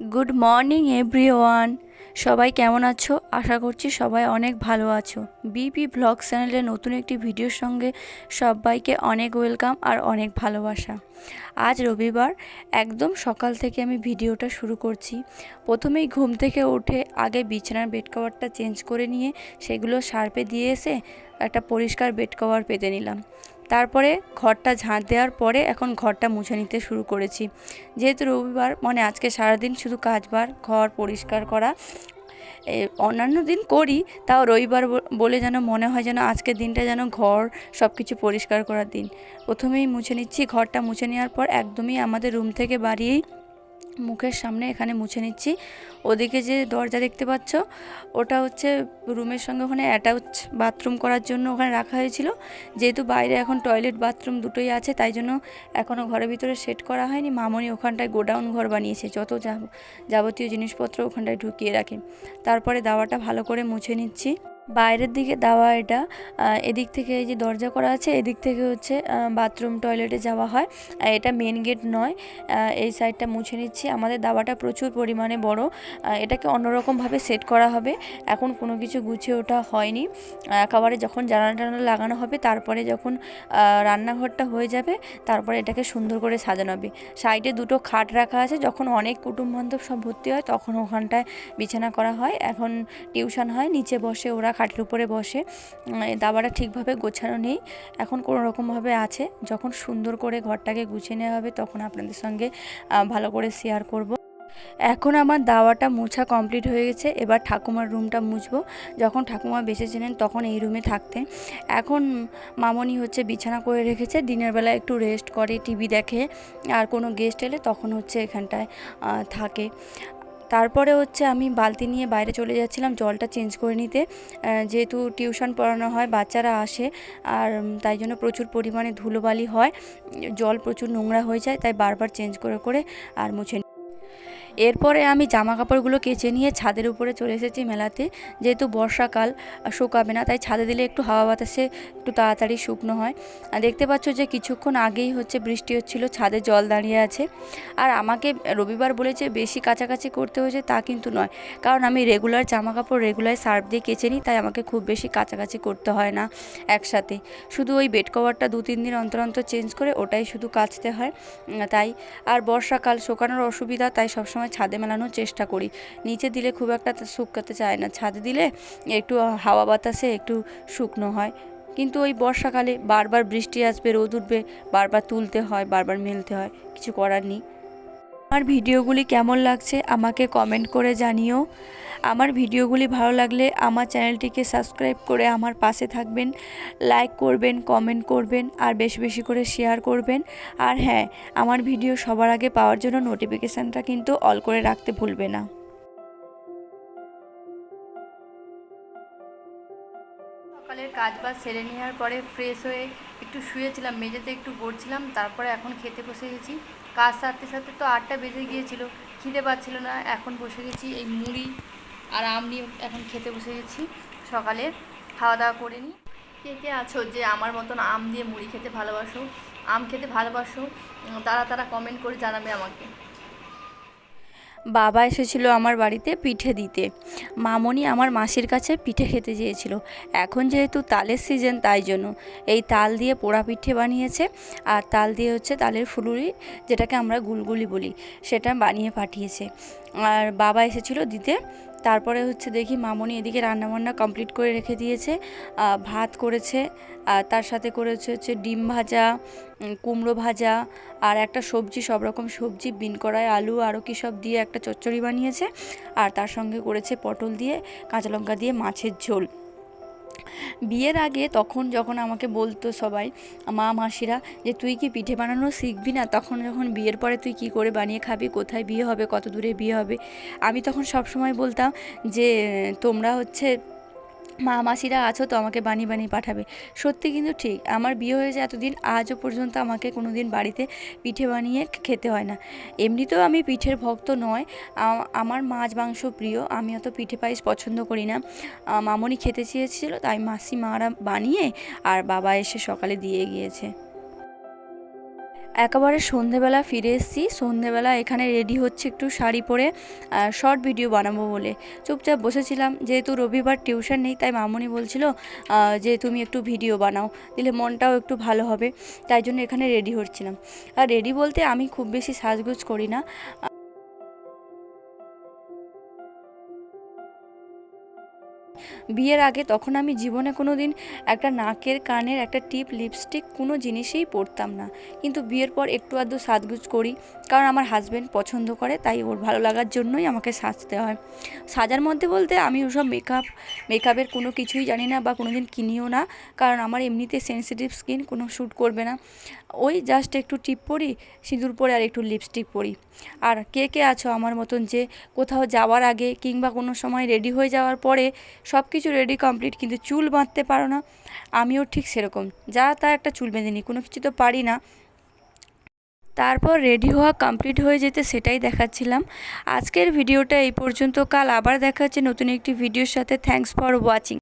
Good morning everyone সবাই কেমন আছো? আশা করছি সবাই অনেক ভালো আছো। বিপি ব্লগ চ্যানেলে নতুন একটি ভিডিওর সঙ্গে সবাইকে অনেক ওয়েলকাম আর অনেক ভালোবাসা। আজ রবিবার, একদম সকাল থেকে আমি ভিডিওটা শুরু করছি। প্রথমেই ঘুম থেকে উঠে আগে বিছানার বেড কভারটা চেঞ্জ করে নিয়ে সেগুলো সার্পে দিয়ে এসে একটা পরিষ্কার বেড কভার পেতে নিলাম। তারপরে ঘরটা ঝাঁট দেওয়ার পরে এখন ঘরটা মুছে নিতে শুরু করেছি। যেহেতু রবিবার মানে আজকে সারাদিন শুধু কাজবার, ঘর পরিষ্কার করা অন্যান্য দিন করি, তাও রবিবার বলে যেন মনে হয় যেন আজকের দিনটা যেন ঘর সব কিছু পরিষ্কার করার দিন। প্রথমেই মুছে নিচ্ছি, ঘরটা মুছে নেওয়ার পর একদমই আমাদের রুম থেকে বাড়িয়েই মুখের সামনে এখানে মুছে নিচ্ছি। ওদিকে যে দরজা দেখতে পাচ্ছ, ওটা হচ্ছে রুমের সঙ্গে ওখানে অ্যাটাচ বাথরুম করার জন্য ওখানে রাখা হয়েছিল। যেহেতু বাইরে এখন টয়লেট বাথরুম দুটোই আছে, তাই জন্য এখনও ঘরের ভিতরে সেট করা হয়নি। মামনি ওখানটায় গোডাউন ঘর বানিয়েছে, যত যাব- যাবতীয় জিনিসপত্র ওখানটায় ঢুকিয়ে রাখে। তারপরে দাওয়াটা ভালো করে মুছে নিচ্ছি। বাইরের দিকে দাওয়া এটা এদিক থেকে এই যে দরজা করা আছে, এদিক থেকে হচ্ছে বাথরুম, টয়লেটে যাওয়া হয়। আর এটা মেন গেট নয় এই সাইডটা মুছে নিচ্ছি। আমাদের দাওয়াটা প্রচুর পরিমাণে বড় এটাকে অন্যরকমভাবে সেট করা হবে। এখন কোনো কিছু গুছিয়ে ওঠা হয়নি। একেবারে যখন জানালা টানালা লাগানো হবে, তারপরে যখন রান্নাঘরটা হয়ে যাবে, তারপরে এটাকে সুন্দর করে সাজানো হবে। সাইডে দুটো খাট রাখা আছে, যখন অনেক কুটুম বান্ধব সব ভর্তি হয়, তখন ওখানটায় বিছানা করা হয়। এখন টিউশন হয়, নিচে বসে ওরা খাটের উপরে বসে দাবাটা ঠিকভাবে গোছানো নেই। এখন কোনো রকমভাবে আছে। যখন সুন্দর করে ঘরটাকে গুছিয়ে নেওয়া হবে, তখন আপনাদের সঙ্গে ভালো করে শেয়ার করব। এখন আমার দাওয়াটা মোছা কমপ্লিট হয়ে গেছে। এবার ঠাকুমার রুমটা মুছবো। যখন ঠাকুমা বেঁচে ছিলেন তখন এই রুমে থাকতেন। এখন মামনি হচ্ছে বিছানা করে রেখেছে। দিনের বেলা একটু রেস্ট করে টিভি দেখে। আর কোনো গেস্ট এলে তখন হচ্ছে এখানটায় থাকে। তারপরে হচ্ছে আমি বালতি নিয়ে বাইরে চলে যাচ্ছিলাম, জলটা চেঞ্জ করে নিতে যেহেতু টিউশন পড়ানো হয়, বাচ্চারা আসে, আর তাই জন্য প্রচুর পরিমাণে ধুলোবালি হয় জল প্রচুর নোংরা হয়ে যায়, তাই বারবার চেঞ্জ করে করে আর মুছে। এরপরে আমি জামা কাপড়গুলো কেচে নিয়ে ছাদের উপরে চলে এসেছি মেলাতে। যেহেতু বর্ষাকাল শুকাবে না, তাই ছাদে দিলে একটু হাওয়া বাতাসে একটু তাড়াতাড়ি শুকনো হয়। আর দেখতে পাচ্ছ যে কিছুক্ষণ আগেই হচ্ছে বৃষ্টি হচ্ছিল, ছাদে জল দাঁড়িয়ে আছে। আর আমাকে রবিবার বলেছে বেশি কাছাকাছি করতে হয়েছে তা কিন্তু নয়। কারণ আমি রেগুলার জামা কাপড় রেগুলার সার্ফ দিয়ে কেচে নিই, তাই আমাকে খুব বেশি কাছাকাছি করতে হয় না একসাথে। শুধু ওই বেড কভারটা দু তিন দিন অন্তর অন্তর চেঞ্জ করে ওটাই শুধু কাচতে হয়। তাই, আর বর্ষাকাল, শুকানোর অসুবিধা, তাই সবসময় ছাদে মেলানোর চেষ্টা করি। নিচে দিলে খুব একটা শুকাতে চায় না। ছাদে দিলে একটু হাওয়া বাতাসে একটু শুকনো হয়। কিন্তু ওই বর্ষাকালে বারবার বৃষ্টি আসবে, রোদ উঠবে, বারবার তুলতে হয়, বারবার মেলতে হয়। কিছু করার নেই। আমার ভিডিওগুলি কেমন লাগছে আমাকে কমেন্ট করে জানিও। আমার ভিডিওগুলি ভালো লাগলে আমার চ্যানেলটিকে সাবস্ক্রাইব করে আমার পাশে থাকবেন লাইক করবেন কমেন্ট করবেন, আর বেশি বেশি করে শেয়ার করবেন। আর হ্যাঁ আমার ভিডিও সবার আগে পাওয়ার জন্য নোটিফিকেশানটা কিন্তু অল করে রাখতে ভুলবে না। সকালের কাজ বাজ সেরে নেওয়ার পরে ফ্রেশ হয়ে একটু শুয়েছিলাম, মেঝেতে একটু পড়ছিলাম, তারপরে এখন খেতে বসে গেছি। কাজ সারতে সারতে তো আটটা বেজে গিয়েছিল, খিদে পাচ্ছিল না, এখন বসে গেছি এই মুড়ি আর আম নিয়ে এখন খেতে বসে গেছি, সকালে খাওয়া দাওয়া করে নিই। কে কে আছো যে আমার মতন আম দিয়ে মুড়ি খেতে ভালোবাসো? আম খেতে ভালোবাসো? তারা তারা কমেন্ট করে জানাবে আমাকে। বাবা এসেছিল আমার বাড়িতে পিঠে দিতে। মামনি আমার মাসির কাছে পিঠে খেতে চেয়েছিল। এখন যেহেতু তালের সিজন তাই জন্য। এই তাল দিয়ে পোড়া পিঠে বানিয়েছে, আর তাল দিয়ে হচ্ছে তালের ফুলুরি, যেটাকে আমরা গুলগুলি বলি, সেটা বানিয়ে পাঠিয়েছে। আর বাবা এসেছিল দিতে তারপরে হচ্ছে দেখি মামনি এদিকে রান্নাবান্না কমপ্লিট করে রেখে দিয়েছে ভাত করেছে তার সাথে করেছে হচ্ছে ডিম ভাজা কুমড়ো ভাজা, আর একটা সবজি, সব রকম সবজি, বিন করায় আলু আরও কী সব দিয়ে একটা চচ্চড়ি বানিয়েছে, আর তার সঙ্গে করেছে পটল দিয়ে, কাঁচা লঙ্কা দিয়ে মাছের ঝোল। বিয়ের আগে তখন যখন আমাকে বলতো সবাই, মা, মাসিরা যে তুই কি পিঠে বানানো শিখবি না? তখন যখন বিয়ের পরে তুই কি করে বানিয়ে খাবি? কোথায় বিয়ে হবে? কত দূরে বিয়ে হবে? আমি তখন সব সময় বলতাম যে, তোমরা হচ্ছে মা মাসিরা আছো তো আমাকে বানিয়ে বানিয়ে পাঠাবে। সত্যি কিন্তু ঠিক, আমার বিয়ে হয়েছে এতদিন, আজও পর্যন্ত আমাকে কোনো দিন বাড়িতে পিঠে বানিয়ে খেতে হয় না। এমনিতেও আমি পিঠের ভক্ত নয় আমার মাছ মাংস প্রিয়, আমি অত পিঠে পায়েস পছন্দ করি না। মামনি খেতে চেয়েছিল, তাই মাসি মারা বানিয়ে আর বাবা এসে সকালে দিয়ে গিয়েছে। একেবারে সন্ধেবেলা ফিরে এসেছি। সন্ধেবেলা এখানে রেডি হচ্ছে একটু শাড়ি পরে শর্ট ভিডিও বানাবো বলে। চুপচাপ বসেছিলাম, যেহেতু রবিবার টিউশন নেই, তাই মামনি বলছিল যে তুমি একটু ভিডিও বানাও, দিলে মনটাও একটু ভালো হবে। তাই জন্য এখানে রেডি হচ্ছিলাম। আর রেডি বলতে আমি খুব বেশি সাজগুজ করি না। বিয়ের আগে তখন আমি জীবনে কোনো দিন একটা নাকের কানের একটা টিপ লিপস্টিক কোনো জিনিসেই পরতাম না। কিন্তু বিয়ের পর একটু আধটু সাজগুজ করি, কারণ আমার হাজব্যান্ড পছন্দ করে, তাই ওর ভালো লাগার জন্যই আমাকে সাজতে হয়। সাজার মধ্যে বলতে আমি ওসব মেকআপ মেকআপের কোনো কিছুই জানি না বা কোনো দিন কিনিও না, কারণ আমার এমনিতে সেন্সিটিভ স্কিন কোনো শ্যুট করবে না। ওই জাস্ট একটু টিপ পরি, সিঁদুর পরে আর একটু লিপস্টিক পরি। আর কে কে আছো আমার মতন যে কোথাও যাওয়ার আগে কিংবা কোনো সময় রেডি হয়ে যাওয়ার পরে সব কিছু রেডি কমপ্লিট কিন্তু চুল বাঁধতে পারো না। আমিও ঠিক সেরকম। যা তা একটা চুল বেঁধে নিই কোনো কিছু তো পারি না। তারপর রেডি হওয়া কমপ্লিট হয়ে যেতে সেটাই দেখাচ্ছিলাম। আজকের ভিডিওটা এই পর্যন্ত। কাল আবার দেখা হচ্ছে নতুন একটি ভিডিওর সাথে। Thanks for watching